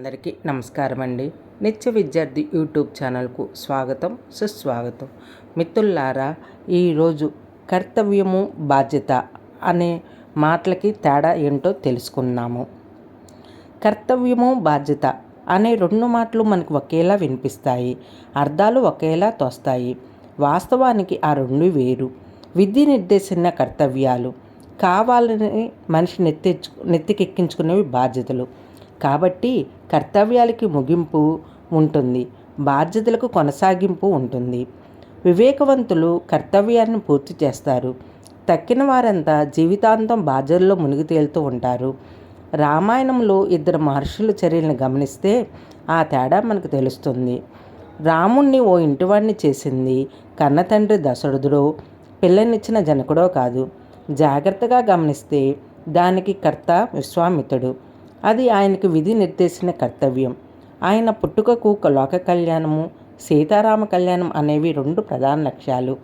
అందరికీ నమస్కారం అండి నిత్య విద్యార్థి యూట్యూబ్ ఛానల్కు స్వాగతం సుస్వాగతం. మిత్రులారా ఈరోజు కర్తవ్యము బాధ్యత అనే మాటలకి తేడా ఏంటో తెలుసుకున్నాము. కర్తవ్యము బాధ్యత అనే రెండు మాటలు మనకు ఒకేలా వినిపిస్తాయి. అర్థాలు ఒకేలా తోస్తాయి. వాస్తవానికి ఆ రెండు వేరు. విధి నిర్దేశించిన కర్తవ్యాలు కావాలని మనిషి నెత్తెచ్చు నెత్తికెక్కించుకునేవి బాధ్యతలు. కాబట్టి కర్తవ్యాలకి ముగింపు ఉంటుంది. బాధ్యతలకు కొనసాగింపు ఉంటుంది. వివేకవంతులు కర్తవ్యాన్ని పూర్తి చేస్తారు. తక్కిన వారంతా జీవితాంతం బాధ్యతల్లో మునిగి తేలుతూ ఉంటారు. రామాయణంలో ఇద్దరు మహర్షుల చర్యలను గమనిస్తే ఆ తేడా మనకు తెలుస్తుంది. రాముణ్ణి ఓ ఇంటివాణ్ణి చేసింది కన్నతండ్రి దశరథుడో పిల్లనిచ్చిన జనకుడో కాదు. జాగ్రత్తగా గమనిస్తే దానికి కర్త విశ్వామిత్రుడు. అది ఆయనకు విధి నిర్దేశిన కర్తవ్యం. ఆయన పుట్టుకకు లోక కళ్యాణము సీతారామ కళ్యాణం అనేవి రెండు ప్రధాన లక్ష్యాలు.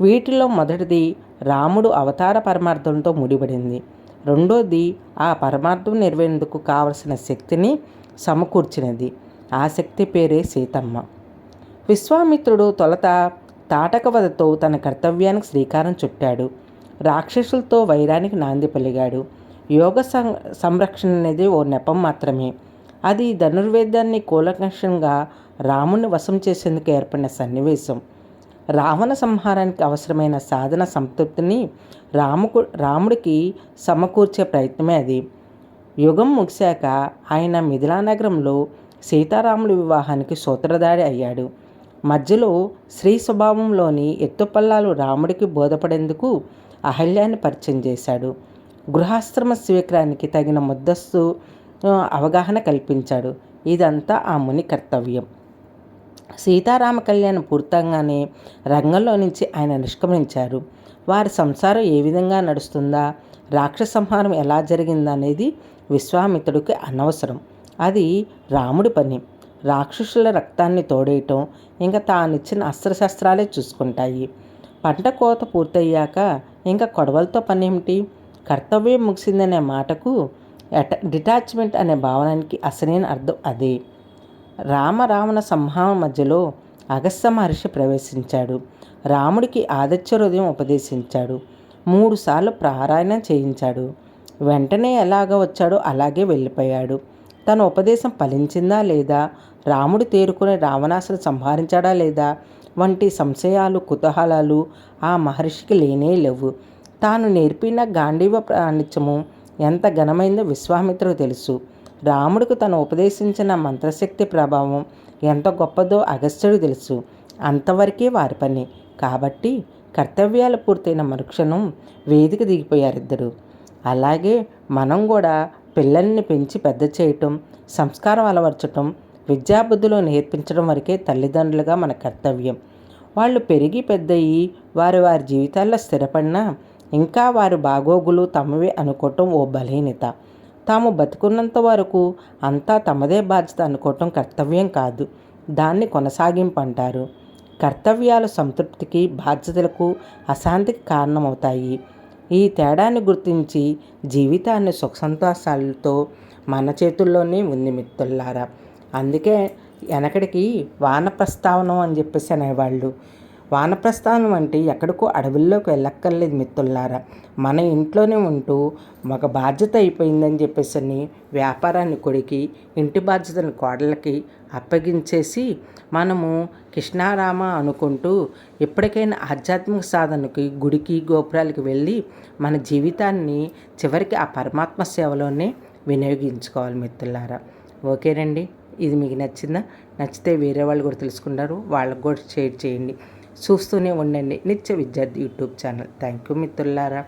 వీటిలో మొదటిది రాముడు అవతార పరమార్థంతో ముడిపడింది. రెండోది ఆ పరమార్థం నెరవేరేందుకు కావలసిన శక్తిని సమకూర్చినది. ఆ శక్తి పేరే సీతమ్మ. విశ్వామిత్రుడు తొలత తాటకవదతో తన కర్తవ్యానికి శ్రీకారం చుట్టాడు. రాక్షసులతో వైరానికి నాంది పలిగాడు యోగ సం సంరక్షణ అనేది ఓ నెపం మాత్రమే. అది ధనుర్వేదాన్ని కూలకషంగా రాముని వశం చేసేందుకు ఏర్పడిన సన్నివేశం. రావణ సంహారానికి అవసరమైన సాధన సంతృప్తిని రాముకు రాముడికి సమకూర్చే ప్రయత్నమే అది. యుగం ముగిశాక ఆయన మిథిలానగరంలో సీతారాముడి వివాహానికి సూత్రధారి అయ్యాడు. మధ్యలో శ్రీ స్వభావంలోని ఎత్తుపల్లాలు రాముడికి బోధపడేందుకు అహల్యాన్ని పరిచయం చేశాడు. గృహాశ్రమ స్వీకారానికి తగిన ముద్దస్తు అవగాహన కల్పించాడు. ఇదంతా ఆ ముని కర్తవ్యం. సీతారామ కళ్యాణం పూర్తంగానే రంగంలో నుంచి ఆయన నిష్క్రమించారు. వారి సంసారం ఏ విధంగా నడుస్తుందా రాక్షస సంహారం ఎలా జరిగిందనేది విశ్వామిత్రుడికి అనవసరం. అది రాముడి పని. రాక్షసుల రక్తాన్ని తోడేయటం ఇంకా తానిచ్చిన అస్త్రశస్త్రాలే చూసుకుంటాయి. పంట కోత పూర్తయ్యాక ఇంకా కొడవలతో పని ఏమిటి కర్తవ్యం ముగిసిందనే మాటకు డిటాచ్మెంట్ అనే భావనానికి అసలైన అర్థం అదే. రామ రావణ సంహారం మధ్యలో అగస్త మహర్షి ప్రవేశించాడు. రాముడికి ఆదిత్య హృదయం ఉపదేశించాడు మూడుసార్లు ప్రారాయణం చేయించాడు. వెంటనే ఎలాగ వచ్చాడో అలాగే వెళ్ళిపోయాడు. తన ఉపదేశం ఫలించిందా లేదా? రాముడు తేరుకుని రావణాసును సంహరించాడా లేదా? వంటి సంశయాలు కుతూహలాలు ఆ మహర్షికి లేనే లేవు. తాను నేర్పిన గాంధీవ ప్రాణిత్యము ఎంత ఘనమైందో విశ్వామిత్రుడు తెలుసు. రాముడికి తను ఉపదేశించిన మంత్రశక్తి ప్రభావం ఎంత గొప్పదో అగస్త్యుడు తెలుసు. అంతవరకే వారి పని. కాబట్టి కర్తవ్యాలు పూర్తయిన మరుక్షణం వేదిక దిగిపోయారు ఇద్దరు అలాగే మనం కూడా పిల్లల్ని పెంచి పెద్ద చేయటం సంస్కారం అలవర్చటం విద్యాబుద్ధులు నేర్పించడం వరకే తల్లిదండ్రులుగా మన కర్తవ్యం. వాళ్ళు పెరిగి పెద్దయి వారి వారి జీవితాల్లో స్థిరపడినా ఇంకా వారి బాగోగులు తమవే అనుకోవటం ఓ బలహీనత. తాము బతికున్నంత వరకు అంతా తమదే బాధ్యత అనుకోవటం కర్తవ్యం కాదు. దాన్ని కొనసాగింపు అంటారు కర్తవ్యాలు సంతృప్తికి బాధ్యతలకు అశాంతికి కారణమవుతాయి. ఈ తేడాన్ని గుర్తించి జీవితాన్ని సుఖ సంతోషాలతో మన చేతుల్లోనే ఉంది మిత్రులారా. అందుకే వెనకడికి వాన ప్రస్తావనం అని చెప్పేసి అనేవాళ్ళు. వానప్రస్థానం అంటే ఎక్కడికో అడవుల్లోకి వెళ్ళక్కర్లేదు మిత్రులారా. మన ఇంట్లోనే ఉంటూ ఒక బాధ్యత అయిపోయిందని చెప్పేసి అని వ్యాపారాన్ని కొడికి ఇంటి బాధ్యతను కోడలకి అప్పగించేసి మనము కృష్ణారామ అనుకుంటూ ఎప్పటికైనా ఆధ్యాత్మిక సాధనకి గుడికి గోపురాలకి వెళ్ళి మన జీవితాన్ని చివరికి ఆ పరమాత్మ సేవలోనే వినియోగించుకోవాలి మిత్రులారా. ఓకేనండి. ఇది మీకు నచ్చిందా? నచ్చితే వేరే వాళ్ళు కూడా తెలుసుకుంటారు. వాళ్ళకు కూడా షేర్ చేయండి. చూస్తూనే ఉండండి. నిత్య విద్యార్థి యూట్యూబ్ ఛానల్. థ్యాంక్ యూ మిత్రులారా.